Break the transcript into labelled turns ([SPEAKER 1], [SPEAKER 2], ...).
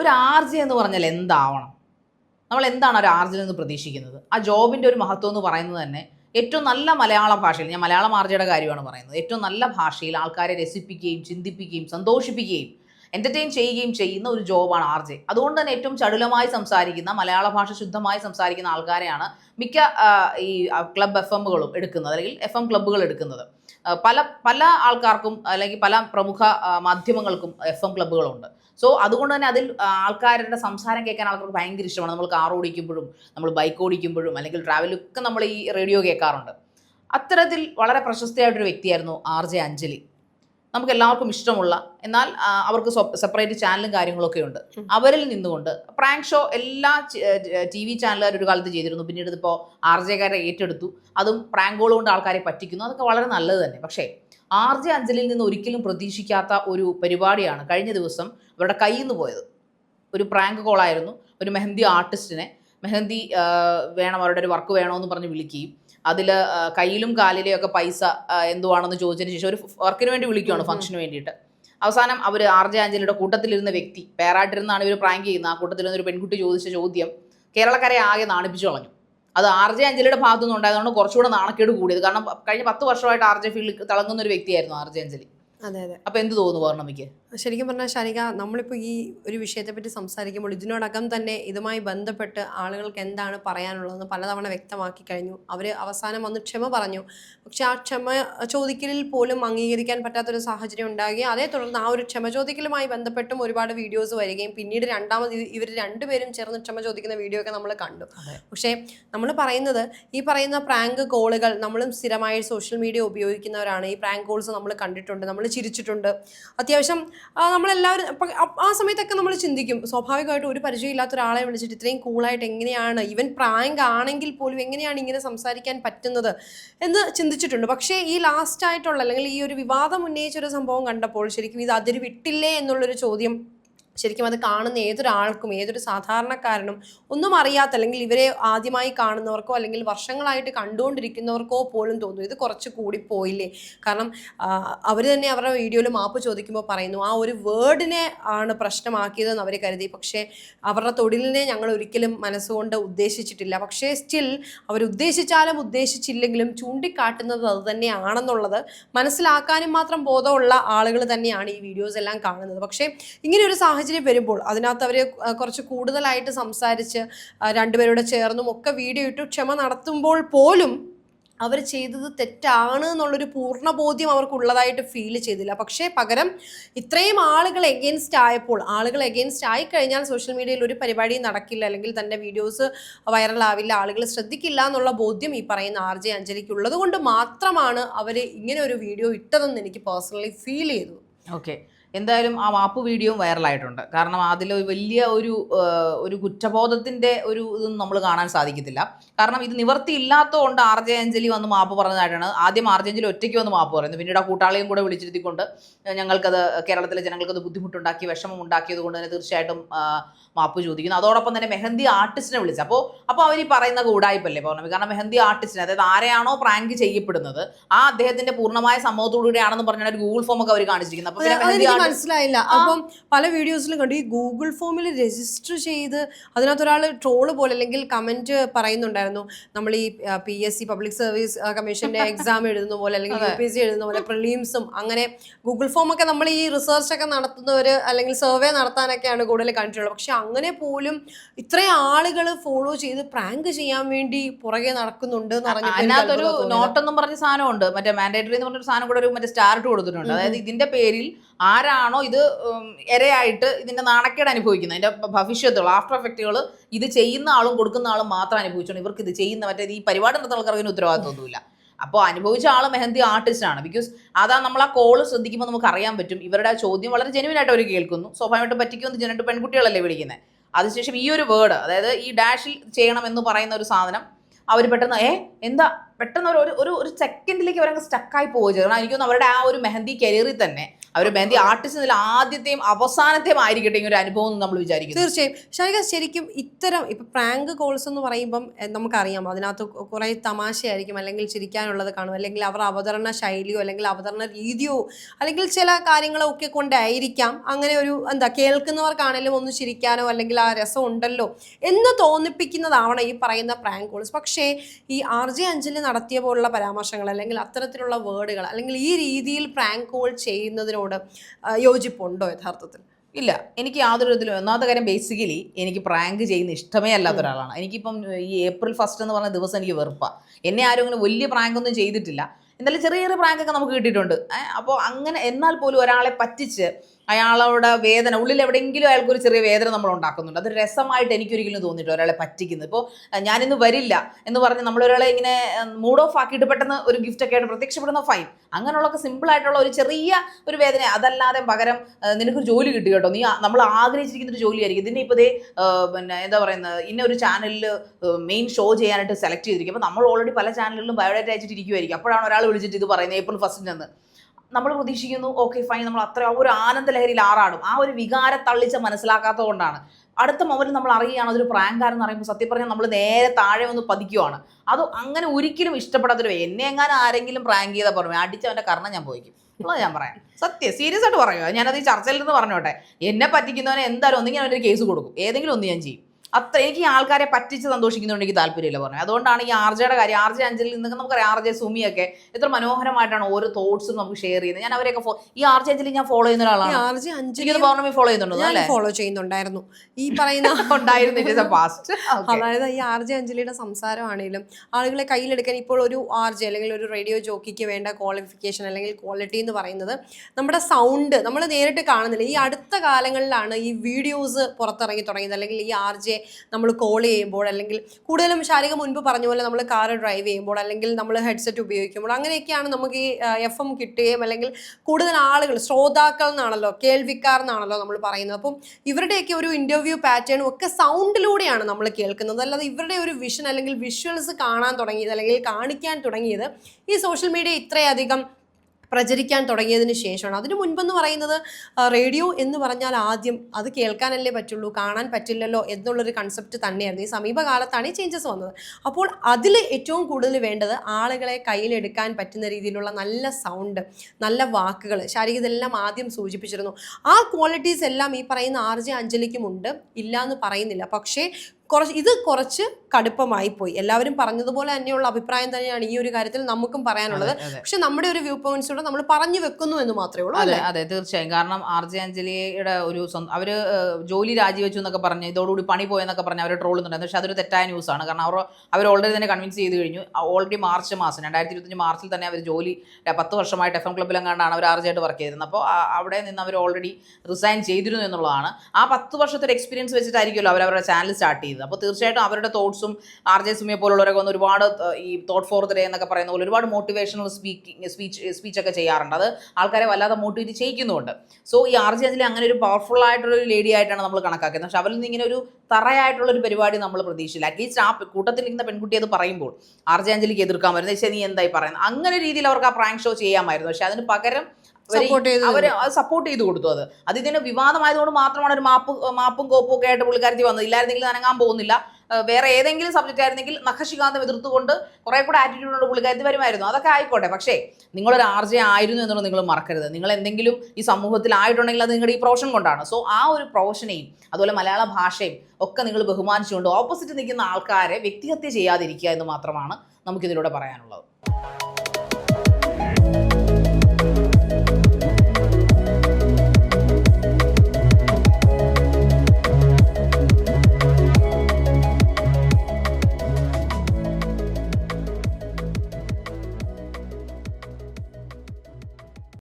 [SPEAKER 1] ഒരു ആർജി എന്ന് പറഞ്ഞാൽ എന്താവണം? നമ്മൾ എന്താണ് ഒരു ആർജിൽ നിന്ന് പ്രതീക്ഷിക്കുന്നത്? ആ ജോബിന്റെ ഒരു മഹത്വം എന്ന് പറയുന്നത് തന്നെ ഏറ്റവും നല്ല മലയാള ഭാഷയിൽ ഞാൻ മലയാളം ആർജിയുടെ കാര്യമാണ് പറയുന്നത് ഏറ്റവും നല്ല ഭാഷയിൽ ആൾക്കാരെ രസിപ്പിക്കുകയും ചിന്തിപ്പിക്കുകയും സന്തോഷിപ്പിക്കുകയും എന്റർടൈൻ ചെയ്യുകയും ചെയ്യുന്ന ഒരു ജോബാണ് ആർ ജെ. അതുകൊണ്ട് തന്നെ ഏറ്റവും ചടുലമായി സംസാരിക്കുന്ന മലയാള ഭാഷ ശുദ്ധമായി സംസാരിക്കുന്ന ആൾക്കാരെയാണ് മിക്ക ഈ ക്ലബ് എഫ് എമ്മുകളും എടുക്കുന്നത് അല്ലെങ്കിൽ എഫ് എം ക്ലബ്ബുകൾ എടുക്കുന്നത്. പല പല ആൾക്കാർക്കും അല്ലെങ്കിൽ പല പ്രമുഖ മാധ്യമങ്ങൾക്കും എഫ് എം ക്ലബ്ബുകളുണ്ട്. സോ അതുകൊണ്ട് തന്നെ അതിൽ ആൾക്കാരുടെ സംസാരം കേൾക്കാൻ ആൾക്കാർക്ക് ഭയങ്കര ഇഷ്ടമാണ്. നമ്മൾ കാർ ഓടിക്കുമ്പോഴും നമ്മൾ ബൈക്ക് ഓടിക്കുമ്പോഴും അല്ലെങ്കിൽ ട്രാവലൊക്കെ നമ്മൾ ഈ റേഡിയോ കേൾക്കാറുണ്ട്. അത്തരത്തിൽ വളരെ പ്രശസ്തയായിട്ടൊരു വ്യക്തിയായിരുന്നു ആർ ജെ അഞ്ജലി. നമുക്ക് എല്ലാവർക്കും ഇഷ്ടമുള്ള എന്നാൽ അവർക്ക് സെപ്പറേറ്റ് ചാനലും കാര്യങ്ങളൊക്കെ ഉണ്ട്. അവരിൽ നിന്നുകൊണ്ട് പ്രാങ്ക് ഷോ എല്ലാ ടി വി ചാനലുകാർ ഒരു കാലത്ത് ചെയ്തിരുന്നു. പിന്നീട് ഇപ്പോൾ ആർ കാരെ ഏറ്റെടുത്തു. അതും പ്രാങ്കോൾ കൊണ്ട് ആൾക്കാരെ പറ്റിക്കുന്നു. അതൊക്കെ വളരെ നല്ലത് തന്നെ. പക്ഷേ ആർ ജെ അഞ്ജലിയിൽ നിന്ന് ഒരിക്കലും പ്രതീക്ഷിക്കാത്ത ഒരു പരിപാടിയാണ് കഴിഞ്ഞ ദിവസം അവരുടെ കയ്യിൽ നിന്ന് പോയത്. ഒരു പ്രാങ്ക് കോളായിരുന്നു ഒരു മെഹന്തി ആർട്ടിസ്റ്റിനെ മെഹന്തി വേണം അവരുടെ ഒരു വർക്ക് വേണമെന്ന് പറഞ്ഞ് വിളിക്കുകയും അതിൽ കയ്യിലും കാലിലെയും ഒക്കെ പൈസ എന്തുവാണെന്ന് ചോദിച്ചതിന് ശേഷം ഒരു വർക്കിന് വേണ്ടി
[SPEAKER 2] വിളിക്കുവാണ്.
[SPEAKER 1] ഫംഗ്ഷന് വേണ്ടിയിട്ട്. അവസാനം അവർ ആർ ജെ ആഞ്ചലിയുടെ കൂട്ടത്തിലിരുന്ന വ്യക്തി പേരായിട്ടിരുന്നാണ് ഇവർ പ്രാങ്ക് ചെയ്യുന്നത്. ആ കൂട്ടത്തിലിരുന്ന ഒരു പെൺകുട്ടി ചോദിച്ച ചോദ്യം കേരളക്കാരെ ആകെ നാണിപ്പിച്ചു കളഞ്ഞു. അത് ആർ ജെ അഞ്ജലിയുടെ ഭാഗത്തുനിന്ന് ഉണ്ടായതുകൊണ്ട് കുറച്ചുകൂടെ നാണക്കേട് കൂടിയത്. കാരണം കഴിഞ്ഞ പത്ത് വർഷമായിട്ട് ആർ ജെ ഫീൽഡിൽ തിളങ്ങുന്ന ഒരു വ്യക്തിയായിരുന്നു ആർ ജെ അഞ്ജലി
[SPEAKER 2] അതെ അതെ.
[SPEAKER 1] അപ്പൊ എന്ത് തോന്നുന്നു പൗർണമിക്ക്?
[SPEAKER 2] ശരിക്കും പറഞ്ഞാൽ ശാരിക നമ്മളിപ്പോൾ ഈ ഒരു വിഷയത്തെ പറ്റി സംസാരിക്കുമ്പോൾ ഇതിനോടകം തന്നെ ഇതുമായി ബന്ധപ്പെട്ട് ആളുകൾക്ക് എന്താണ് പറയാനുള്ളതെന്ന് പലതവണ വ്യക്തമാക്കി കഴിഞ്ഞു. അവർ അവസാനം വന്ന് ക്ഷമ പറഞ്ഞു. പക്ഷെ ആ ക്ഷമ ചോദിക്കലിൽ പോലും അംഗീകരിക്കാൻ പറ്റാത്തൊരു സാഹചര്യം ഉണ്ടാകുകയും അതേ തുടർന്ന് ആ ഒരു ക്ഷമ ചോദിക്കലുമായി ബന്ധപ്പെട്ടും ഒരുപാട് വീഡിയോസ് വരികയും പിന്നീട് രണ്ടാമത് ഇവർ രണ്ടുപേരും ചേർന്ന് ക്ഷമ ചോദിക്കുന്ന വീഡിയോ ഒക്കെ നമ്മൾ കണ്ടു.
[SPEAKER 1] പക്ഷെ
[SPEAKER 2] പക്ഷേ നമ്മൾ പറയുന്നത് ഈ പറയുന്ന പ്രാങ്ക് കോളുകൾ നമ്മളും സ്ഥിരമായി സോഷ്യൽ മീഡിയ ഉപയോഗിക്കുന്നവരാണ്. ഈ പ്രാങ്ക് കോൾസ് നമ്മൾ കണ്ടിട്ടുണ്ട്. നമ്മൾ ചിരിച്ചിട്ടുണ്ട്. അത്യാവശ്യം നമ്മളെല്ലാവരും ആ സമയത്തൊക്കെ നമ്മൾ ചിന്തിക്കും സ്വാഭാവികമായിട്ടും ഒരു പരിചയമില്ലാത്ത ഒരാളെ വിളിച്ചിട്ട് ഇത്രയും കൂളായിട്ട് എങ്ങനെയാണ് ഇവൻ പ്രാങ്ക് ആണെങ്കിൽ പോലും എങ്ങനെയാണ് ഇങ്ങനെ സംസാരിക്കാൻ പറ്റുന്നത് എന്ന് ചിന്തിച്ചിട്ടുണ്ട്. പക്ഷേ ഈ ലാസ്റ്റ് ആയിട്ടുള്ള അല്ലെങ്കിൽ ഈ ഒരു വിവാദം ഉന്നയിച്ച ഒരു സംഭവം കണ്ടപ്പോൾ ശരിക്കും ഇത് അതിര് വിട്ടില്ലേ എന്നുള്ളൊരു ചോദ്യം ശരിക്കും അത് കാണുന്ന ഏതൊരാൾക്കും ഏതൊരു സാധാരണക്കാരനും ഒന്നും അറിയാത്ത അല്ലെങ്കിൽ ഇവരെ ആദ്യമായി കാണുന്നവർക്കോ അല്ലെങ്കിൽ വർഷങ്ങളായിട്ട് കണ്ടുകൊണ്ടിരിക്കുന്നവർക്കോ പോലും തോന്നും. ഇത് കുറച്ച് കൂടി പോയില്ലേ? കാരണം അവർ തന്നെ അവരുടെ വീഡിയോയിൽ മാപ്പ് ചോദിക്കുമ്പോൾ പറയുന്നു ആ ഒരു വേർഡിനെ ആണ് പ്രശ്നമാക്കിയതെന്ന് അവർ കരുതി. പക്ഷേ അവരുടെ തൊഴിലിനെ ഞങ്ങൾ ഒരിക്കലും മനസ്സുകൊണ്ട് ഉദ്ദേശിച്ചിട്ടില്ല. പക്ഷേ സ്റ്റിൽ അവർ ഉദ്ദേശിച്ചാലും ഉദ്ദേശിച്ചില്ലെങ്കിലും ചൂണ്ടിക്കാട്ടുന്നത് അത് തന്നെയാണെന്നുള്ളത് മനസ്സിലാക്കാനും മാത്രം ബോധമുള്ള ആളുകൾ തന്നെയാണ് ഈ വീഡിയോസ് എല്ലാം കാണുന്നത്. പക്ഷേ ഇങ്ങനെ ഒരു സാഹചര്യം വരുമ്പോൾ അതിനകത്ത് അവർ കുറച്ച് കൂടുതലായിട്ട് സംസാരിച്ച് രണ്ടുപേരോട് ചേർന്നും ഒക്കെ വീഡിയോ ഇട്ട് ക്ഷമ നടത്തുമ്പോൾ പോലും അവർ ചെയ്തത് തെറ്റാണ് എന്നുള്ളൊരു പൂർണ ബോധ്യം അവർക്കുള്ളതായിട്ട് ഫീൽ ചെയ്തില്ല. പക്ഷേ പകരം ഇത്രയും ആളുകൾ എഗെയിൻസ്റ്റ് ആയപ്പോൾ ആളുകൾ എഗെയിൻസ്റ്റ് ആയി കഴിഞ്ഞാൽ സോഷ്യൽ മീഡിയയിൽ ഒരു പരിപാടിയും നടക്കില്ല അല്ലെങ്കിൽ തന്റെ വീഡിയോസ് വൈറലാവില്ല ആളുകൾ ശ്രദ്ധിക്കില്ല എന്നുള്ള ബോധ്യം ഈ പറയുന്ന ആർ ജെ അഞ്ജലിക്ക് ഉള്ളത് കൊണ്ട് മാത്രമാണ് അവർ ഇങ്ങനെ ഒരു വീഡിയോ ഇട്ടതെന്ന് എനിക്ക് പേഴ്സണലി ഫീൽ ചെയ്തു.
[SPEAKER 1] ഓക്കെ എന്തായാലും ആ മാപ്പ് വീഡിയോയും വൈറലായിട്ടുണ്ട്. കാരണം അതിൽ വലിയ ഒരു ഒരു കുറ്റബോധത്തിന്റെ ഒരു ഇതൊന്നും നമ്മൾ കാണാൻ സാധിക്കത്തില്ല. കാരണം ഇത് നിവർത്തിയില്ലാത്തതുകൊണ്ട് ആർ ജെ അഞ്ജലി വന്ന് മാപ്പ് പറഞ്ഞതായിട്ടാണ്. ആദ്യം ആർ ജെ അഞ്ജലി ഒറ്റയ്ക്ക് വന്ന് മാപ്പ് പറയുന്നത്. പിന്നീട് ആ കൂട്ടാളിയും കൂടെ വിളിച്ചിരുത്തിക്കൊണ്ട് ഞങ്ങൾക്കത് കേരളത്തിലെ ജനങ്ങൾക്കത് ബുദ്ധിമുട്ടുണ്ടാക്കി വിഷമം ഉണ്ടാക്കിയത് കൊണ്ട് തന്നെ തീർച്ചയായിട്ടും മാപ്പ് ചോദിക്കുന്നു. അതോടൊപ്പം തന്നെ മെഹന്തി ആർട്ടിസ്റ്റിനെ വിളിച്ചു. അപ്പോൾ അപ്പോൾ അവർ ഈ പറയുന്ന കൂടായ്പല്ലേ പൗർണമി? കാരണം മെഹന്തി ആർട്ടിസ്റ്റിനെ അതായത് ആരെയാണോ പ്രാങ്ക് ചെയ്യപ്പെടുന്നത് ആ അദ്ദേഹത്തിന്റെ പൂർണമായ സംഭവത്തോടുകൂടിയാണെന്ന് പറഞ്ഞാൽ ഒരു ഗൂഗിൾ ഫോം ഒക്കെ അവർ കാണിച്ചിരിക്കുന്നത് അപ്പോൾ മെഹന്തി
[SPEAKER 2] മനസ്സിലായില്ല. അപ്പം പല വീഡിയോസിലും കണ്ടു. ഈ ഗൂഗിൾ ഫോമിൽ രജിസ്റ്റർ ചെയ്ത് അതിനകത്ത് ഒരാൾ ട്രോൾ പോലെ അല്ലെങ്കിൽ കമന്റ് പറയുന്നുണ്ടായിരുന്നു. നമ്മൾ ഈ P S C public service കമ്മീഷന്റെ എക്സാം എഴുതുന്ന പോലെ അല്ലെങ്കിൽ യു പി എസ് സി എഴുതുന്ന പോലെ പ്രിലിംസും അങ്ങനെ ഗൂഗിൾ ഫോം ഒക്കെ നമ്മൾ ഈ റിസർച്ച് ഒക്കെ നടത്തുന്നവര് അല്ലെങ്കിൽ സർവേ നടത്താനൊക്കെയാണ് കൂടുതൽ കണ്ടിട്ടുള്ളത്. പക്ഷെ അങ്ങനെ പോലും ഇത്രയും ആളുകൾ ഫോളോ ചെയ്ത് പ്രാങ്ക് ചെയ്യാൻ വേണ്ടി പുറകെ നടക്കുന്നുണ്ട്
[SPEAKER 1] അതിനകത്തൊരു നോട്ടെന്നും പറഞ്ഞ സാധനമുണ്ട്. മറ്റേ മാൻഡേറ്ററി എന്ന് പറഞ്ഞൊരു സാധനം കൂടെ ഒരു മറ്റേ സ്റ്റാർട്ട് കൊടുത്തിട്ടുണ്ട്. അതായത് ഇതിന്റെ പേരിൽ ആരാണോ ഇത് ഇരയായിട്ട് ഇതിന്റെ നാണക്കേട് അനുഭവിക്കുന്നത്. അതിന്റെ ഭവിഷ്യത്തുള്ള ആഫ്റ്റർ എഫക്റ്റുകൾ ഇത് ചെയ്യുന്ന ആളും കൊടുക്കുന്ന ആളും മാത്രം അനുഭവിച്ചോണ്ട് ഇവർക്ക് ഇത് ചെയ്യുന്ന മറ്റേ ഈ പരിപാടി നടത്തുന്ന ആൾക്കാർക്ക് അതിന് ഉത്തരവാദിത്വമൊന്നുമില്ല. അപ്പോൾ അനുഭവിച്ച ആൾ മെഹന്തി ആർട്ടിസ്റ്റ് ആണ്. ബിക്കോസ് അതാ നമ്മൾ ആ കോൾ ശ്രദ്ധിക്കുമ്പോൾ നമുക്ക് അറിയാൻ പറ്റും. ഇവരുടെ ആ ചോദ്യം വളരെ ജെനുവിൻ ആയിട്ട് അവർ കേൾക്കുന്നു. സ്വാഭാവികമായിട്ടും പറ്റിക്കുമെന്ന് ജനട്ട് പെൺകുട്ടികളല്ലേ വിളിക്കുന്നത് അതിനുശേഷം ഈ ഒരു വേർഡ് അതായത് ഈ ഡാഷിൽ ചെയ്യണം എന്ന് പറയുന്ന ഒരു സാധനം അവർ പെട്ടെന്ന് ഏ എന്താ? പെട്ടെന്ന് ഒരു ഒരു- സെക്കൻഡിലേക്ക് അവരങ്ങ് സ്റ്റക്കായി പോവുക കാരണം എനിക്കൊന്ന് അവരുടെ ആ ഒരു മെഹന്തി കരിയറിൽ തന്നെ അവർ മെഹന്തി ആർട്ടിസ്റ്റ് എന്നതിൽ ആദ്യത്തെയും അവസാനത്തെയും ആയിരിക്കട്ടെ ഒരു അനുഭവം നമ്മൾ വിചാരിക്കുന്നു.
[SPEAKER 2] തീർച്ചയായും. ഷാരിക ശരിക്കും ഇത്തരം ഇപ്പൊ പ്രാങ്ക് കോൾസ് എന്ന് പറയുമ്പം നമുക്കറിയാം. അതിനകത്ത് കുറെ തമാശയായിരിക്കും. അല്ലെങ്കിൽ ചിരിക്കാനുള്ളത് കാണും. അല്ലെങ്കിൽ അവർ അവതരണ ശൈലിയോ അല്ലെങ്കിൽ അവതരണ രീതിയോ അല്ലെങ്കിൽ ചില കാര്യങ്ങളോ ഒക്കെ കൊണ്ടായിരിക്കാം. അങ്ങനെ ഒരു എന്താ കേൾക്കുന്നവർക്കാണെങ്കിലും ഒന്ന് ചിരിക്കാനോ അല്ലെങ്കിൽ ആ രസം ഉണ്ടല്ലോ എന്ന് തോന്നിപ്പിക്കുന്നതാവണം ഈ പറയുന്ന പ്രാങ്ക് കോൾസ് പക്ഷേ ഈ ആർ ജെ അഞ്ജലി നടത്തിയ പോലുള്ള പരാമർശങ്ങൾ അല്ലെങ്കിൽ അത്തരത്തിലുള്ള വേർഡുകൾ അല്ലെങ്കിൽ ഈ രീതിയിൽ പ്രാങ്ക് കോൾ ചെയ്യുന്നതിനോട് ആ, യോജിപ്പുണ്ടോ യഥാർത്ഥത്തിൽ?
[SPEAKER 1] ഇല്ല. എനിക്ക് യാതൊരു ഇതിലും ഒന്നാമത്തെ കാര്യം ബേസിക്കലി എനിക്ക് പ്രാങ്ക് ചെയ്യുന്ന ഇഷ്ടമേ അല്ലാത്ത ഒരാളാണ്. എനിക്കിപ്പം ഈ ഏപ്രിൽ ഫസ്റ്റ് എന്ന് പറഞ്ഞ ദിവസം എനിക്ക് വെറുപ്പാണ് എന്നെ ആരും അങ്ങനെ വലിയ പ്രാങ്ക് ഒന്നും ചെയ്തിട്ടില്ല. എന്തായാലും ചെറിയ ചെറിയ പ്രാങ്ക് ഒക്കെ നമുക്ക് കിട്ടിയിട്ടുണ്ട്. അപ്പോൾ അങ്ങനെ എന്നാൽ പോലും ഒരാളെ പറ്റിച്ച് അയാളോട് വേദന ഉള്ളിൽ എവിടെയെങ്കിലും അയാൾക്ക് ഒരു ചെറിയ വേദന നമ്മൾ ഉണ്ടാക്കുന്നുണ്ട് അത് രസമായിട്ട് എനിക്കൊരിക്കലും തോന്നിയിട്ട് ഒരാളെ പറ്റിക്കുന്നത്. ഇപ്പോൾ ഞാനിന്ന് വരില്ല എന്ന് പറഞ്ഞ് നമ്മളൊരാളെ ഇങ്ങനെ മൂഡ് ഓഫ് ആക്കിയിട്ട് പെട്ടെന്ന് ഒരു ഗിഫ്റ്റ് ഒക്കെ ആയിട്ട് പ്രത്യക്ഷപ്പെടുന്ന ഫൈൻ അങ്ങനെയുള്ളതൊക്കെ സിമ്പിൾ ആയിട്ടുള്ള ഒരു ചെറിയ ഒരു വേദന. അതല്ലാതെ പകരം നിനക്ക് നിനക്കൊരു ജോലി കിട്ടി കേട്ടോ. നീ നമ്മൾ ആഗ്രഹിച്ചിരിക്കുന്ന ഒരു ജോലിയായിരിക്കും. ഇതിനെ ഇപ്പോൾ ദേ പിന്നെ എന്താ പറയുന്നത്? ഇന്ന ഒരു ചാനലിൽ മെയിൻ ഷോ ചെയ്യാനായിട്ട് സെലക്ട് ചെയ്തിരിക്കും. അപ്പോൾ നമ്മൾ ഓൾറെഡി പല ചാനലുകളിലും ബയോഡേറ്റ അയച്ചിട്ട് ഇരിക്കുമായിരിക്കും അപ്പോഴാണ് ഒരാൾ വിളിച്ചിട്ട് ഇത് പറയുന്നത് ഏപ്രിൽ ഫസ്റ്റിനെന്ന് നമ്മൾ പ്രതീക്ഷിക്കുന്നു ഓക്കെ ഫൈൻ നമ്മൾ അത്ര ഒരു ആനന്ദ ലഹരിയിൽ ആറാടും. ആ ഒരു വികാര തള്ളിച്ച മനസ്സിലാക്കാത്തത് കൊണ്ടാണ്. അടുത്ത മൊമെന്റ് നമ്മൾ അറിയുകയാണ് അതൊരു പ്രാങ്കാരെന്ന് പറയുമ്പോൾ സത്യം പറഞ്ഞാൽ നമ്മൾ നേരെ താഴെ വന്ന് പതിക്കുവാണ്. അത് അങ്ങനെ ഒരിക്കലും ഇഷ്ടപ്പെടാത്തൊരു എന്നെ എങ്ങാനും ആരെങ്കിലും പ്രാങ്ക് ചെയ്താൽ പറഞ്ഞു അടിച്ചവന്റെ കർണം ഞാൻ പോയിക്കും. ഉള്ളത് ഞാൻ പറയാം. സത്യം സീരിയസ് ആയിട്ട് പറയുക ഞാനത് ഈ ചർച്ചയിൽ നിന്ന് പറഞ്ഞോട്ടെ. എന്നെ പറ്റിക്കുന്നവനെ എന്തായാലും ഒന്നെങ്കിൽ അവനൊരു കേസ് കൊടുക്കും. ഏതെങ്കിലും ഒന്ന് ഞാൻ ചെയ്യും. അത്ര എനിക്ക് ഈ ആൾക്കാരെ പറ്റിച്ച് സന്തോഷിക്കുന്നതുകൊണ്ട് എനിക്ക് താല്പര്യമില്ല പറഞ്ഞു. അതുകൊണ്ടാണ് ഈ ആർജയുടെ കാര്യം ആർജെ അഞ്ജലി നിന്നൊക്കെ നമുക്കറിയാം ആർജെ സുമിയൊക്കെ എത്ര മനോഹരമായിട്ടാണ് ഓരോ തോട്ട്സും നമുക്ക് ഷെയർ ചെയ്യുന്നത്. ഞാൻ അവരെയൊക്കെ ഈ ഈ ആർജെ അഞ്ജലി ഞാൻ ഫോളോ ചെയ്യുന്ന ഒരാളാണ്.
[SPEAKER 2] ആർ ജെ
[SPEAKER 1] പൗർണമി ഫോളോ ചെയ്യുന്നുണ്ടോ അല്ലേ?
[SPEAKER 2] ഫോളോ ചെയ്യുന്നുണ്ടായിരുന്നു. ഈ പറയുന്ന
[SPEAKER 1] പാസ്റ്റ്
[SPEAKER 2] അതായത് ഈ ആർ ജെ അഞ്ജലിയുടെ സംസാരമാണെങ്കിലും ആളുകളെ കയ്യിലെടുക്കാൻ ഇപ്പോൾ ഒരു ആർ ജെ അല്ലെങ്കിൽ ഒരു റേഡിയോ ജോക്കിക്ക് വേണ്ട ക്വാളിഫിക്കേഷൻ അല്ലെങ്കിൽ ക്വാളിറ്റി എന്ന് പറയുന്നത് നമ്മുടെ സൗണ്ട് നമ്മൾ നേരിട്ട് കാണുന്നില്ല. ഈ അടുത്ത കാലങ്ങളിലാണ് ഈ വീഡിയോസ് പുറത്തിറങ്ങി തുടങ്ങിയത്. അല്ലെങ്കിൽ ഈ ആർ ജെ നമ്മൾ കോൾ ചെയ്യുമ്പോൾ അല്ലെങ്കിൽ കൂടുതലും ശാരിക മുൻപ് പറഞ്ഞ പോലെ നമ്മൾ കാർ ഡ്രൈവ് ചെയ്യുമ്പോൾ അല്ലെങ്കിൽ നമ്മൾ ഹെഡ്സെറ്റ് ഉപയോഗിക്കുമ്പോൾ അങ്ങനെയൊക്കെയാണ് നമുക്ക് ഈ എഫ് എം കിട്ടുകയും അല്ലെങ്കിൽ കൂടുതൽ ആളുകൾ ശ്രോതാക്കൾ എന്നാണല്ലോ കേൾവിക്കാർ എന്നാണല്ലോ നമ്മൾ പറയുന്നത്. അപ്പം ഇവരുടെയൊക്കെ ഒരു ഇന്റർവ്യൂ പാറ്റേണും ഒക്കെ സൗണ്ടിലൂടെയാണ് നമ്മൾ കേൾക്കുന്നത്. അല്ലാതെ ഇവരുടെ ഒരു വിഷൻ അല്ലെങ്കിൽ വിഷ്വൽസ് കാണാൻ തുടങ്ങിയത് അല്ലെങ്കിൽ കാണിക്കാൻ തുടങ്ങിയത് ഈ സോഷ്യൽ മീഡിയ ഇത്രയധികം പ്രചരിക്കാൻ തുടങ്ങിയതിന് ശേഷമാണ്. അതിനു മുൻപെന്ന് പറയുന്നത് റേഡിയോ എന്ന് പറഞ്ഞാൽ ആദ്യം അത് കേൾക്കാനല്ലേ പറ്റുള്ളൂ കാണാൻ പറ്റില്ലല്ലോ എന്നുള്ളൊരു കൺസെപ്റ്റ് തന്നെയായിരുന്നു. ഈ സമീപകാലത്താണ് ഈ ചേഞ്ചസ് വന്നത്. അപ്പോൾ അതിൽ ഏറ്റവും കൂടുതൽ വേണ്ടത് ആളുകളെ കയ്യിലെടുക്കാൻ പറ്റുന്ന രീതിയിലുള്ള നല്ല സൗണ്ട് നല്ല വാക്കുകൾ. ശാരീരിക ഇതെല്ലാം ആദ്യം സൂചിപ്പിച്ചിരുന്നു. ആ ക്വാളിറ്റീസ് എല്ലാം ഈ പറയുന്ന ആർ ജെ അഞ്ജലിക്കുമുണ്ട് ഇല്ല എന്ന് പറയുന്നില്ല. പക്ഷേ കുറച്ച് ഇത് കുറച്ച് കടുപ്പമായി പോയി എല്ലാവരും പറഞ്ഞതുപോലെ തന്നെയുള്ള അഭിപ്രായം തന്നെയാണ് ഈ ഒരു കാര്യത്തിൽ നമുക്കും പറയാനുള്ളത്. പക്ഷെ നമ്മുടെ ഒരു വ്യൂ പോയിന്റ്സിലൂടെ നമ്മൾ പറഞ്ഞു വെക്കുന്നു എന്ന് മാത്രമേ ഉള്ളൂ
[SPEAKER 1] അതെ അതെ തീർച്ചയായും. കാരണം ആർ ജെ അഞ്ജലിയുടെ ഒരു അവർ ജോലി രാജിവെച്ചു എന്നൊക്കെ പറഞ്ഞ് ഇതോടുകൂടി പണി പോയെന്നൊക്കെ പറഞ്ഞ് അവർ ട്രോളുന്നുണ്ടായിരുന്നു പക്ഷെ അതൊരു തെറ്റായ ന്യൂസാണ്. കാരണം അവർ അവർ ഓൾറെഡി തന്നെ കൺവിൻസ് ചെയ്ത് കഴിഞ്ഞു. ഓൾറെഡി മാർച്ച് മാസം രണ്ടായിരത്തി ഇരുപത്തഞ്ച് മാർച്ചിൽ തന്നെ അവർ ജോലി പത്ത് വർഷമായിട്ട് എഫ് എം ക്ലബ്ബിലെങ്ങാണ്ടാണ് അവർ ആർ ജെ ആയിട്ട് വർക്ക് ചെയ്തിരുന്നത്. അപ്പോൾ അവിടെ നിന്ന് അവർ ഓൾറെഡി റിസൈൻ ചെയ്തിരുന്നു എന്നുള്ളതാണ്. ആ പത്ത് വർഷത്തെ ഒരു എക്സ്പീരിയൻസ് വെച്ചിട്ടായിരിക്കുമല്ലോ അവർ അവരുടെ ചാനൽ സ്റ്റാർട്ട് ചെയ്തത്. അപ്പോൾ തീർച്ചയായിട്ടും അവരുടെ തോട്ട്സും ആർ ജെ സുമിയെ പോലുള്ളവരൊക്കെ വന്ന് ഒരുപാട് ഈ തോട്ട് ഫോർ ദ എന്നൊക്കെ പറയുന്ന പോലെ ഒരുപാട് മോട്ടിവേഷണൽ സ്പീക്കിംഗ് സ്പീച്ച് സ്പീച്ചൊക്കെ ചെയ്യാറുണ്ട്. അത് ആൾക്കാരെ വല്ലാതെ മോട്ടിവേറ്റ് ചെയ്യിക്കുന്നുണ്ട് സോ ഈ ആർ ജെ അഞ്ജലി അങ്ങനെ ഒരു പവർഫുൾ ആയിട്ടുള്ള ഒരു ലേഡി ആയിട്ടാണ് നമ്മൾ കണക്കാക്കുന്നത്. പക്ഷെ അവരിൽ നിന്ന് ഇങ്ങനെ ഒരു തറയായിട്ടുള്ള ഒരു പരിപാടി നമ്മൾ പ്രതീക്ഷിച്ചില്ല. അറ്റ്ലീസ്റ്റ് ആ കൂട്ടത്തിൽ കൂട്ടത്തിലിരിക്കുന്ന പെൺകുട്ടി അത് പറയുമ്പോൾ ആർ ജെ അഞ്ജലിക്ക് എതിർക്കാൻ വരുന്നത് ശരി നീ എന്തായി പറയുന്നത്? അങ്ങനെ രീതിയിൽ അവർക്ക് ആ പ്രാങ്ക് ഷോ ചെയ്യാമായിരുന്നു. പക്ഷെ അതിന് പകരം അവർ സപ്പോർട്ട് ചെയ്ത് കൊടുത്തു അത്. അത് ഇതിന് വിവാദമായതുകൊണ്ട് മാത്രമാണ് ഒരു മാപ്പ് മാപ്പും കോപ്പും ഒക്കെ ആയിട്ട് പുള്ളിക്കാരത്തി വന്നത്. ഇല്ലായിരുന്നെങ്കിൽ അനങ്ങാൻ പോകുന്നില്ല. വേറെ ഏതെങ്കിലും സബ്ജക്റ്റ് ആയിരുന്നെങ്കിൽ നഖശികാന്തം എതിർത്തുകൊണ്ട് കുറെ കൂടെ ആറ്റിറ്റ്യൂഡോട് പുള്ളിക്കാരത്തി വരുമായിരുന്നു. അതൊക്കെ ആയിക്കോട്ടെ. പക്ഷേ നിങ്ങളൊരു ആർജെ ആയിരുന്നു എന്നുള്ളത് നിങ്ങൾ മറക്കരുത്. നിങ്ങൾ എന്തെങ്കിലും ഈ സമൂഹത്തിൽ ആയിട്ടുണ്ടെങ്കിൽ അത് നിങ്ങളുടെ ഈ പ്രൊഫഷൻ കൊണ്ടാണ്. സോ ആ ഒരു പ്രൊഫഷനെയും അതുപോലെ മലയാള ഭാഷയും ഒക്കെ നിങ്ങൾ ബഹുമാനിച്ചുകൊണ്ട് ഓപ്പോസിറ്റ് നിൽക്കുന്ന ആൾക്കാരെ വ്യക്തിഹത്യ ചെയ്യാതിരിക്കുക എന്ന് മാത്രമാണ് നമുക്കിതിലൂടെ പറയാനുള്ളത്.